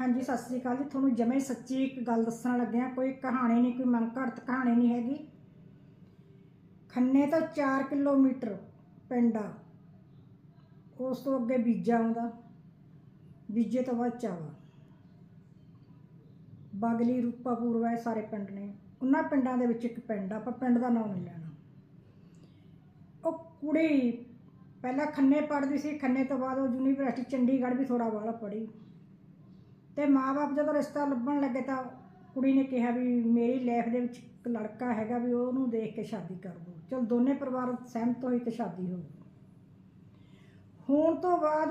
ਹਾਂਜੀ, ਸਤਿ ਸ੍ਰੀ ਅਕਾਲ ਜੀ। ਤੁਹਾਨੂੰ ਜਮੇ ਸੱਚੀ ਇੱਕ ਗੱਲ ਦੱਸਣ ਲੱਗਿਆ ਕੋਈ ਕਹਾਣੀ ਨਹੀਂ, ਕੋਈ ਮਨ ਘੜਤ ਕਹਾਣੀ ਨਹੀਂ ਹੈਗੀ। ਖੰਨੇ ਤੋਂ 4 ਕਿਲੋਮੀਟਰ ਪਿੰਡ ਆ। ਉਸ ਤੋਂ ਅੱਗੇ ਬੀਜਾ ਆਉਂਦਾ। ਬੀਜੇ ਤੋਂ ਬਾਅਦ ਚਾਵਾ। ਬਾਗਲੀ, ਰੂਪਾ ਰੂਪਾਪੁਰ ਇਹ ਸਾਰੇ ਪਿੰਡ ਨੇ। ਉਹਨਾਂ ਪਿੰਡਾਂ ਦੇ ਵਿੱਚ ਇੱਕ ਪਿੰਡ ਆ। ਆਪਾਂ ਪਿੰਡ ਦਾ ਨਾਮ ਨਹੀਂ ਲੈਣਾ। ਉਹ ਕੁੜੀ ਪਹਿਲਾਂ ਖੰਨੇ ਪੜ੍ਹਦੀ ਸੀ। ਖੰਨੇ ਤੋਂ ਬਾਅਦ ਉਹ ਯੂਨੀਵਰਸਿਟੀ ਚੰਡੀਗੜ੍ਹ ਵੀ ਥੋੜਾ ਬਾਹਲਾ ਪੜ੍ਹੀ। ਤੇ ਮਾਪੇ ਜਦੋਂ ਰਿਸ਼ਤਾ ਲੱਭਣ ਲੱਗੇ ਤਾਂ ਕੁੜੀ ਨੇ ਕਿਹਾ ਵੀ ਮੇਰੀ ਲਾਈਫ ਦੇ ਵਿੱਚ ਇੱਕ ਲੜਕਾ ਹੈਗਾ ਵੀ ਉਹਨੂੰ ਦੇਖ ਕੇ ਸ਼ਾਦੀ ਕਰ ਦੋ ਚਲ ਦੋਨੇ ਪਰਿਵਾਰ ਸਹਿਮਤ ਹੋਈ ਤੇ ਸ਼ਾਦੀ ਹੋ ਗਈ। ਹੋਣ ਤੋਂ ਬਾਅਦ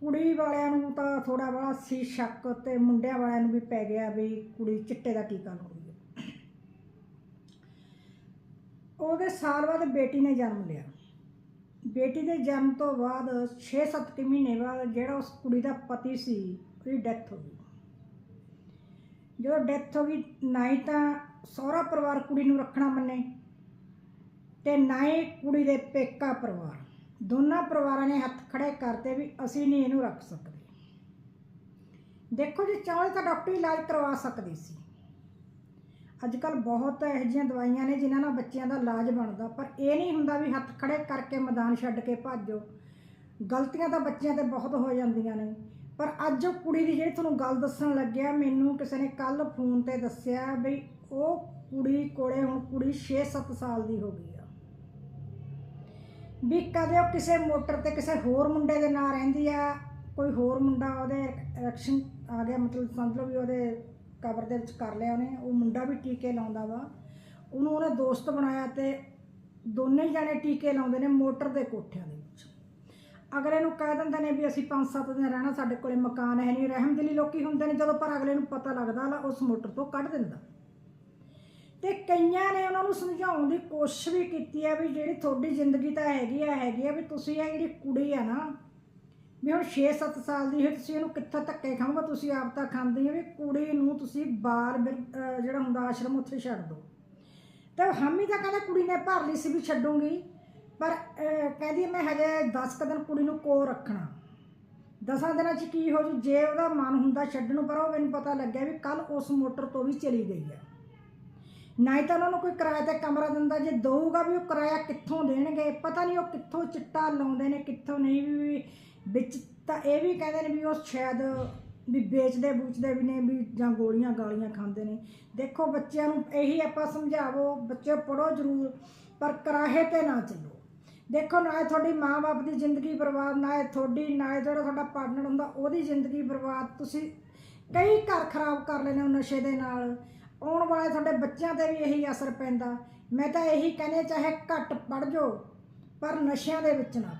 ਕੁੜੀ ਵਾਲਿਆਂ ਨੂੰ ਤਾਂ ਥੋੜਾ ਬੜਾ ਸੀ ਸ਼ੱਕ ਤੇ ਮੁੰਡਿਆਂ ਵਾਲਿਆਂ ਨੂੰ ਵੀ ਪੈ ਗਿਆ ਵੀ ਕੁੜੀ ਚਿੱਟੇ ਦਾ ਟੀਕਾ ਲਾਉਂਦੀ ਹੈ। ਉਹਦੇ ਸਾਲ ਬਾਅਦ ਬੇਟੀ ਨੇ ਜਨਮ ਲਿਆ। ਬੇਟੀ ਦੇ ਜਨਮ ਤੋਂ ਬਾਅਦ 6-7 ਮਹੀਨੇ ਬਾਅਦ ਜਿਹੜਾ ਉਸ ਕੁੜੀ ਦਾ ਪਤੀ ਸੀ ਉਹਦੀ ਡੈਥ ਹੋ ਗਈ। ਜਦੋਂ ਡੈਥ ਹੋ ਗਈ ਨਾ ਹੀ ਤਾਂ ਸਹੁਰਾ ਪਰਿਵਾਰ ਕੁੜੀ ਨੂੰ ਰੱਖਣਾ ਮੰਨੇ ਤੇ ਨਾ ਹੀ ਕੁੜੀ ਦੇ ਪੇਕਾ ਪਰਿਵਾਰ। ਦੋਨਾਂ ਪਰਿਵਾਰਾਂ ਨੇ ਹੱਥ ਖੜੇ ਕਰਤੇ ਵੀ ਅਸੀਂ ਨਹੀਂ ਇਹਨੂੰ ਰੱਖ ਸਕਦੇ। ਦੇਖੋ ਜੀ, ਚਾਹੇ ਤਾਂ ਡਾਕਟਰ ਇਲਾਜ ਕਰਵਾ ਸਕਦੀ ਸੀ। ਅੱਜ ਕੱਲ ਬਹੁਤ ਇਹੋ ਜਿਹੀਆਂ ਦਵਾਈਆਂ ਨੇ ਜਿਨ੍ਹਾਂ ਨਾਲ ਬੱਚਿਆਂ ਦਾ ਇਲਾਜ ਬਣਦਾ, ਪਰ ਇਹ ਨਹੀਂ ਹੁੰਦਾ ਵੀ ਹੱਥ ਖੜੇ ਕਰਕੇ ਮੈਦਾਨ ਛੱਡ ਕੇ ਭੱਜੋ। ਗਲਤੀਆਂ ਤਾਂ ਬੱਚਿਆਂ ਤੇ ਬਹੁਤ ਹੋ ਜਾਂਦੀਆਂ ਨੇ। ਪਰ ਅੱਜ ਉਹ ਕੁੜੀ ਦੀ ਜਿਹੜੀ ਤੁਹਾਨੂੰ ਗੱਲ ਦੱਸਣ ਲੱਗਿਆ, ਮੈਨੂੰ ਕਿਸੇ ਨੇ ਕੱਲ ਫੋਨ ਤੇ ਦੱਸਿਆ ਵੀ ਉਹ ਕੁੜੀ ਕੋਲੇ ਹੁਣ ਕੁੜੀ 6-7 ਸਾਲ ਦੀ ਹੋ ਗਈ ਆ। ਵੀ ਕਦੇ ਉਹ ਕਿਸੇ ਮੋਟਰ ਤੇ ਕਿਸੇ ਹੋਰ ਮੁੰਡੇ ਦੇ ਨਾਲ ਰਹਿੰਦੀ ਆ, ਕੋਈ ਹੋਰ ਮੁੰਡਾ ਉਹਦੇ ਐਕਸ਼ਨ ਆ ਗਿਆ, ਮਤਲਬ ਸਮਝ ਲਓ ਵੀ ਉਹਦੇ ਕਬਰ ਦੇ ਵਿੱਚ ਕਰ ਲਿਆ ਉਹਨੇ, ਉਹ ਮੁੰਡਾ ਵੀ ਟੀਕੇ ਲਾਉਂਦਾ ਵਾ। ਉਹਨੂੰ ਉਹਨੇ ਦੋਸਤ ਬਣਾਇਆ ਤੇ ਦੋਨੇ ਜਣੇ ਟੀਕੇ ਲਾਉਂਦੇ ਨੇ ਮੋਟਰ ਦੇ ਕੋਠਿਆਂ ਦੇ ਵਿੱਚ। ਅਗਲੇ ਨੂੰ ਕਹਿ ਦਿੰਦੇ ਨੇ ਵੀ ਅਸੀਂ 5-7 ਦਿਨ ਰਹਿਣਾ, ਸਾਡੇ ਕੋਲੇ ਮਕਾਨ ਹੈ ਨਹੀਂ, ਰਹਿਮਦਿਲੀ ਲੋਕੀ ਹੁੰਦੇ ਨੇ, ਜਦੋਂ ਪਰ ਅਗਲੇ ਨੂੰ ਪਤਾ ਲੱਗਦਾ, ਲਾ ਉਸ ਮੋਟਰ ਤੋਂ ਕੱਢ ਦਿੰਦਾ। ਤੇ ਕਈਆਂ ਨੇ ਉਹਨਾਂ ਨੂੰ ਸਮਝਾਉਣ ਦੀ ਕੋਸ਼ਿਸ਼ ਵੀ ਕੀਤੀ ਹੈ ਵੀ ਜਿਹੜੀ ਤੁਹਾਡੀ ਜ਼ਿੰਦਗੀ ਤਾਂ ਹੈਗੀ ਆ ਹੈਗੀ ਆ, ਵੀ ਤੁਸੀਂ ਇਹ ਜਿਹੜੀ ਕੁੜੀ ਆ ਨਾ, ਵੀ ਹੁਣ 6-7 ਸਾਲ ਦੀ ਹੈ ਤੁਸੀਂ ਇਹਨੂੰ ਕਿੱਥੇ ਧੱਕੇ ਖਾਓਗੇ? ਤੁਸੀਂ ਆਪ ਤਾਂ ਖਾਂਦੇ ਹੋ ਵੀ ਕੁੜੀ ਨੂੰ ਤੁਸੀਂ ਬਾਲ ਬਿਰ- ਜਿਹੜਾ ਹੁੰਦਾ ਆਸ਼ਰਮ ਉੱਥੇ ਛੱਡ ਦਿਓ। ਤੇ ਹਾਮੀ ਤਾਂ ਕਹਿੰਦਾ ਕੁੜੀ ਨੇ ਭਰ ਲਈ ਸੀ ਵੀ ਛੱਡੂਗੀ। ਪਰ ਕਹਿੰਦੀ ਮੈਂ ਹਜੇ 10 ਕੁ ਦਿਨ ਕੁੜੀ ਨੂੰ ਕੋ ਰੱਖਣਾ। ਦਸਾਂ ਦਿਨਾਂ 'ਚ ਕੀ ਹੋ ਜੂ? ਜੇ ਉਹਦਾ ਮਨ ਹੁੰਦਾ ਛੱਡਣ ਨੂੰ, ਪਰ ਉਹ ਮੈਨੂੰ ਪਤਾ ਲੱਗਿਆ ਵੀ ਕੱਲ ਉਸ ਮੋਟਰ ਤੋਂ ਵੀ ਚਲੀ ਗਈ ਹੈ ਨਾ ਹੀ ਤਾਂ ਉਹਨਾਂ ਨੂੰ ਕੋਈ ਕਿਰਾਏ ਤੇ ਕਮਰਾ ਦਿੰਦਾ, ਜੇ ਦਊਗਾ ਵੀ ਉਹ ਕਿਰਾਇਆ ਕਿੱਥੋਂ ਦੇਣਗੇ? ਪਤਾ ਨਹੀਂ ਉਹ ਕਿੱਥੋਂ ਚਿੱਟਾ ਲਾਉਂਦੇ ਨੇ, ਕਿੱਥੋਂ ਨਹੀਂ ਵੀ ਵਿੱਚ ਤਾਂ ਇਹ ਵੀ ਕਹਿੰਦੇ ਨੇ ਵੀ ਉਹ ਸ਼ਾਇਦ ਵੀ ਵੇਚਦੇ, ਬੂਚਦੇ ਵੀ ਨੇ, ਵੀ ਜਾਂ ਗੋਲੀਆਂ ਗਾਲੀਆਂ ਖਾਂਦੇ ਨੇ। ਦੇਖੋ ਬੱਚਿਆਂ ਨੂੰ ਇਹੀ ਆਪਾਂ ਸਮਝਾਵੋ, ਬੱਚੇ ਪੜੋ ਜ਼ਰੂਰ, ਪਰ ਕਰਾਹੇ ਤੇ ਨਾ ਚੱਲੋ। ਦੇਖੋ, ਨਾ ਇਹ ਤੁਹਾਡੀ ਮਾਂ-ਬਾਪ ਦੀ ਜ਼ਿੰਦਗੀ ਬਰਬਾਦ, ਨਾ ਇਹ ਤੁਹਾਡੀ, ਨਾ ਜਿਹੜਾ ਤੁਹਾਡਾ ਪਾਰਟਨਰ ਹੁੰਦਾ, ਉਹਦੀ ਜ਼ਿੰਦਗੀ ਬਰਬਾਦ। ਤੁਸੀਂ ਕਈ ਘਰ ਖਰਾਬ ਕਰ ਲੈਣੇ ਹੋ ਨਸ਼ੇ ਦੇ ਨਾਲ। ਆਉਣ ਵਾਲੇ ਤੁਹਾਡੇ ਬੱਚਿਆਂ ਤੇ ਵੀ ਇਹੀ ਅਸਰ ਪੈਂਦਾ। ਮੈਂ ਤਾਂ ਇਹੀ ਕਹਿੰਦੇ, ਚਾਹੇ ਘੱਟ ਪੜ ਜਾਓ, ਪਰ ਨਸ਼ਿਆਂ ਦੇ ਵਿੱਚ ਨਾ